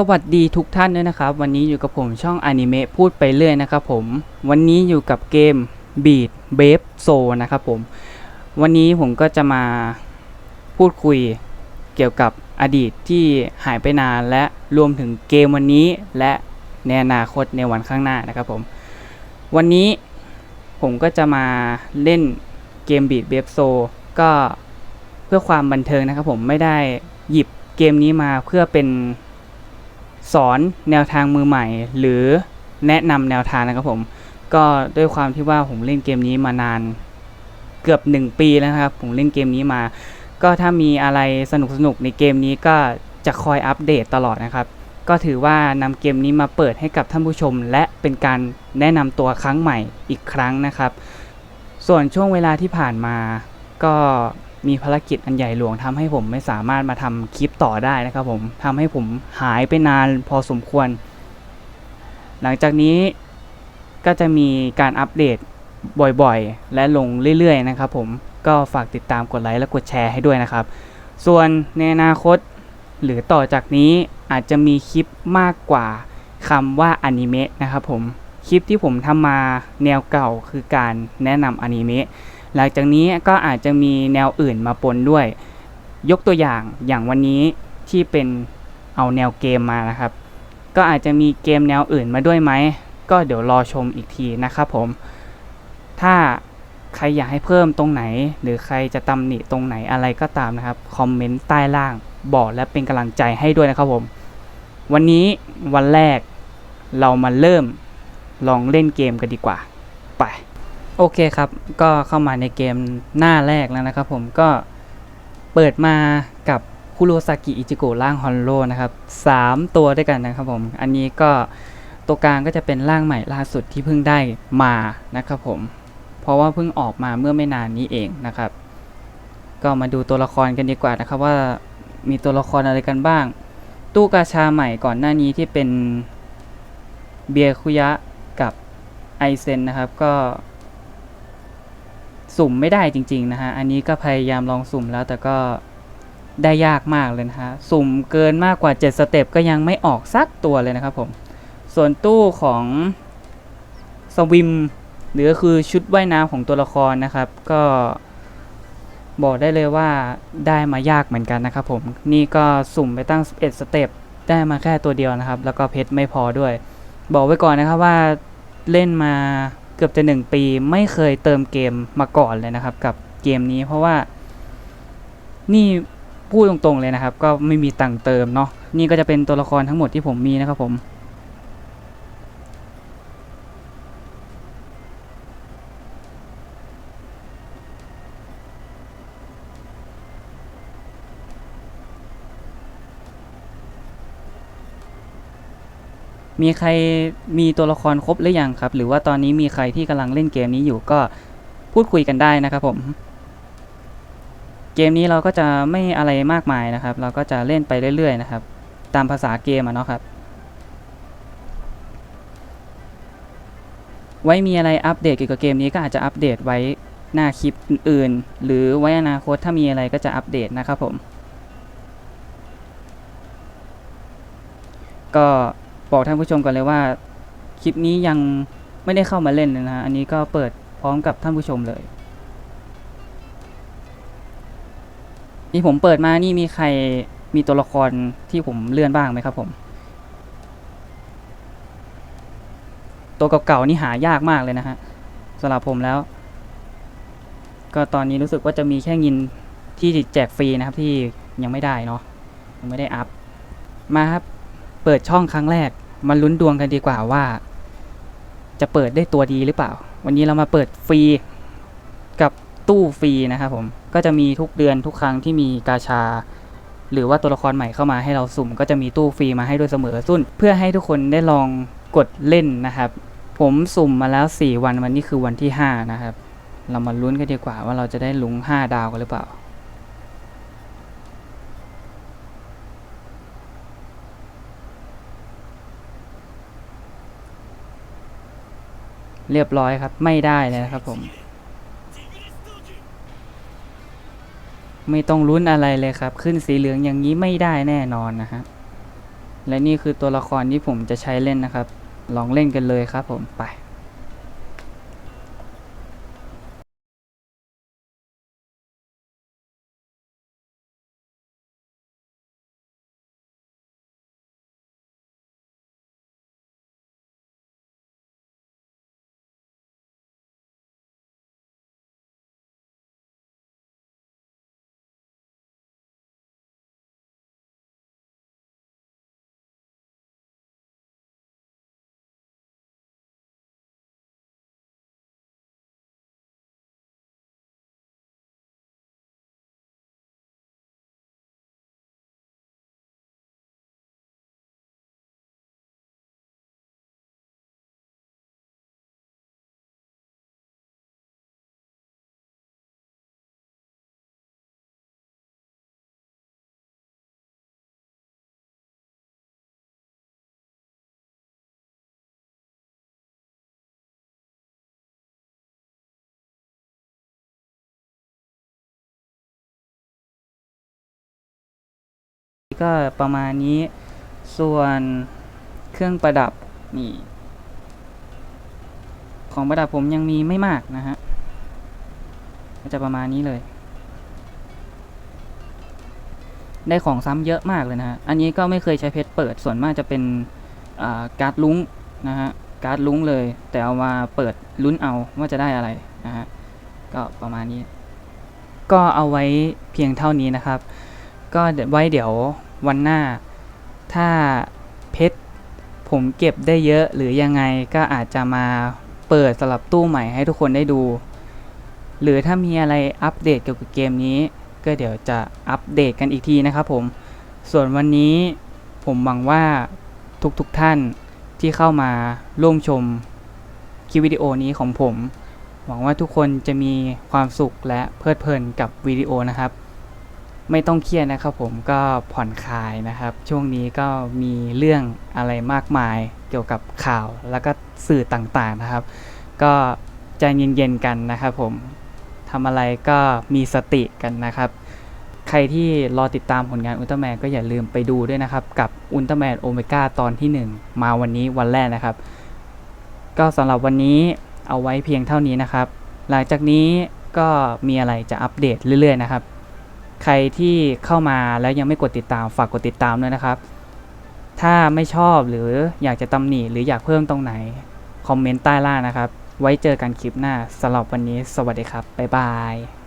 สวัสดีทุกท่านด้วยนะครับ วันนี้อยู่กับผมช่องอนิเมะพูดไปเรื่อยนะครับผม วันนี้อยู่กับเกม Beat b a b e Soul นะครับผม วันนี้ผมก็จะมาพูดคุยเกี่ยวกับอดีตที่หายไปนานและรวมถึงเกมวันนี้และในอนาคตในวันข้างหน้านะครับผม วันนี้ผมก็จะมาเล่นเกม Beat b a b e Soul ก็เพื่อความบันเทิงนะครับผมไม่ได้หยิบเกมนี้มาเพื่อเป็น สอนแนวทางมือใหม่ หรือแนะนำแนวทางนะครับผม ก็ด้วยความที่ว่าผมเล่นเกมนี้มานานเกือบ 1 ปีแล้วนะครับ ผมเล่นเกมนี้มา ก็ถ้ามีอะไรสนุกสนุกในเกมนี้ก็จะคอยอัปเดตตลอดนะครับ ก็ถือว่านำเกมนี้มาเปิดให้กับท่านผู้ชม และเป็นการแนะนำตัวครั้งใหม่อีกครั้งนะครับ ส่วนช่วงเวลาที่ผ่านมาก็ มีภารกิจอันใหญ่หลวงทำให้ผมไม่สามารถมาทำคลิปต่อได้นะครับผมทำให้ผมหายไปนานพอสมควร หลังจากนี้ก็จะมีการอัปเดตบ่อยๆ และลงเรื่อยๆ นะครับผมก็ฝากติดตามกดไลค์และกดแชร์ให้ด้วยนะครับ ส่วนในอนาคตหรือต่อจากนี้อาจจะมีคลิปมากกว่าคำว่าอนิเมะนะครับผมคลิปที่ผมทำมาแนวเก่าคือการแนะนำอนิเมะ หลังจากนี้ก็อาจจะมีแนวอื่นมาปนด้วย ยกตัวอย่างอย่างวันนี้ที่เป็นเอาแนวเกมมานะครับ ก็อาจจะมีเกมแนวอื่นมาด้วยไหม ก็เดี๋ยวรอชมอีกทีนะครับผม ถ้าใครอยากให้เพิ่มตรงไหน หรือใครจะตำหนิตรงไหนอะไรก็ตามนะครับ คอมเมนต์ใต้ล่างบอกและเป็นกำลังใจให้ด้วยนะครับผม วันนี้วันแรกเรามาเริ่มลองเล่นเกมกันดีกว่า ไป โอเคครับ ก็เข้ามาในเกมหน้าแรกแล้วนะครับผมก็เปิดมากับคุโรซากิอิจิโกะร่างฮอนโลนะครับสามตัวด้วยกันนะครับผม อันนี้ก็ตัวกลางก็จะเป็นร่างใหม่ล่าสุดที่เพิ่งได้มานะครับผม เพราะว่าเพิ่งออกมาเมื่อไม่นานนี้เองนะครับ ก็มาดูตัวละครกันดีกว่านะครับว่ามีตัวละครอะไรกันบ้าง ตู้กาชาใหม่ก่อนหน้านี้ที่เป็นเบียคุยะกับไอเซนนะครับ ก็ สุ่มไม่ได้จริง ๆ นะฮะ อันนี้ก็พยายามลองสุ่มแล้วแต่ก็ได้ยากมากเลยนะฮะ สุ่มเกินมากกว่า 7 สเต็ปก็ยังไม่ออกสักตัวเลยนะครับผม ส่วนตู้ของสวิมหรือคือชุดว่ายน้ำของตัวละครนะครับ ก็บอกได้เลยว่าได้มายากเหมือนกันนะครับผม นี่ก็สุ่มไปตั้ง 11 สเต็ปได้มาแค่ตัวเดียวนะครับ แล้วก็เพชรไม่พอด้วย บอกไว้ก่อนนะครับว่าเล่นมา เกือบจะหนึ่งปีไม่เคยเติมเกมมาก่อนเลยนะครับ กับเกมนี้เพราะว่า นี่พูดตรงๆเลยนะครับ ก็ไม่มีตังค์เติมเนาะนี่ก็จะเป็นตัวละครทั้งหมดที่ผมมีนะครับผม มีใครมีตัวละครครบหรือยังครับ หรือว่าตอนนี้มีใครที่กำลังเล่นเกมนี้อยู่ก็พูดคุยกันได้นะครับผม เกมนี้เราก็จะไม่อะไรมากมายนะครับ เราก็จะเล่นไปเรื่อยๆนะครับ ตามภาษาเกมอะเนาะครับ ไว้มีอะไรอัปเดตเกี่ยวกับเกมนี้ก็อาจจะอัปเดตไว้หน้าคลิปอื่นๆ หรือไว้อนาคตถ้ามีอะไรก็จะอัปเดตนะครับผม ก็ บอกท่านผู้ชมกันเลยว่า คลิปนี้ยังไม่ได้เข้ามาเล่นนะฮะอันนี้ก็เปิดพร้อมกับท่านผู้ชมเลย นี่ผมเปิดมานี่มีใครมีตัวละครที่ผมเลื่อนบ้างไหมครับผม ตัวเก่าๆนี่หายากมากเลยนะฮะสำหรับผมแล้ว ก็ตอนนี้รู้สึกว่าจะมีแค่เงินที่แจกฟรีนะครับที่ยังไม่ได้เนาะยังไม่ได้อัพมาครับ เปิดช่องครั้งแรกมาลุ้นดวงกันดีกว่าว่า จะเปิดได้ตัวดีหรือเปล่า วันนี้เรามาเปิดฟรีกับตู้ฟรีนะครับผมก็จะมีทุกเดือนทุกครั้งที่มีกาชา หรือว่าตัวละครใหม่เข้ามาให้เราสุ่ม ก็จะมีตู้ฟรีมาให้ด้วยเสมอสุนเพื่อให้ทุกคนได้ลองกดเล่นนะครับ ผมสุ่มมาแล้ว 4 วันวันนี้คือวันที่ 5 นะครับ เรามาลุ้นกันดีกว่าว่าเราจะได้ลุง 5 ดาวกันหรือเปล่า เรียบร้อยครับ ไม่ได้เลยนะครับผม ไม่ต้องลุ้นอะไรเลยครับ ขึ้นสีเหลืองอย่างนี้ไม่ได้แน่นอนนะฮะ และนี่คือตัวละครที่ผมจะใช้เล่นนะครับ ลองเล่นกันเลยครับผมไป ก็ประมาณนี้ ส่วนเครื่องประดับนี่ ของประดับผมยังมีไม่มากนะฮะก็จะประมาณนี้เลย ได้ของซ้ำเยอะมากเลยนะฮะ อันนี้ก็ไม่เคยใช้เพชรเปิด ส่วนมากจะเป็นการ์ดลุ้งนะฮะ การ์ดลุ้งเลย แต่เอามาเปิดลุ้นเอาว่าจะได้อะไรนะฮะ ก็ประมาณนี้ ก็เอาไว้เพียงเท่านี้นะครับ ก็ไว้เดี๋ยว วันหน้า ถ้าเพชรผมเก็บได้เยอะหรือยังไงก็อาจจะมาเปิดสลับตู้ใหม่ให้ทุกคนได้ดู หรือถ้ามีอะไรอัปเดตเกี่ยวกับเกมนี้ ก็เดี๋ยวจะอัปเดตกันอีกทีนะครับผม ส่วนวันนี้ผมหวังว่าทุกๆทท่านที่เข้ามาร่วมชมคลิปวิดีโอนี้ของผม หวังว่าทุกคนจะมีความสุขและเพลิดเพลินกับวิดีโอนะครับ ไม่ต้องเครียดนะครับผมก็ผ่อนคลายนะครับ ช่วงนี้ก็มีเรื่องอะไรมากมายเกี่ยวกับข่าวแล้วก็สื่อต่างๆนะครับ ก็ใจเย็นๆกันนะครับผมทำอะไรก็มีสติกันนะครับ ใครที่รอติดตามผลงานอุลตร้าแมนก็อย่าลืมไปดูด้วยนะครับ กับอุลตร้าแมนโอเมก้าตอนที่ 1 มาวันนี้วันแรกนะครับ ก็สำหรับวันนี้เอาไว้เพียงเท่านี้นะครับ หลังจากนี้ก็มีอะไรจะอัปเดตเรื่อยๆนะครับ รที่เข้ามาแล้วยังไม่กดติดตามฝากกดติดตามด้วยนะครับ ถ้าไม่ชอบหรืออยากจะตำหนิหรืออยากเพิ่มตรงไหน คอมเมนต์ใต้ล่างนะครับ ไว้เจอกันคลิปหน้าสำหรับวันนี้ สวัสดีครับ บ๊ายบาย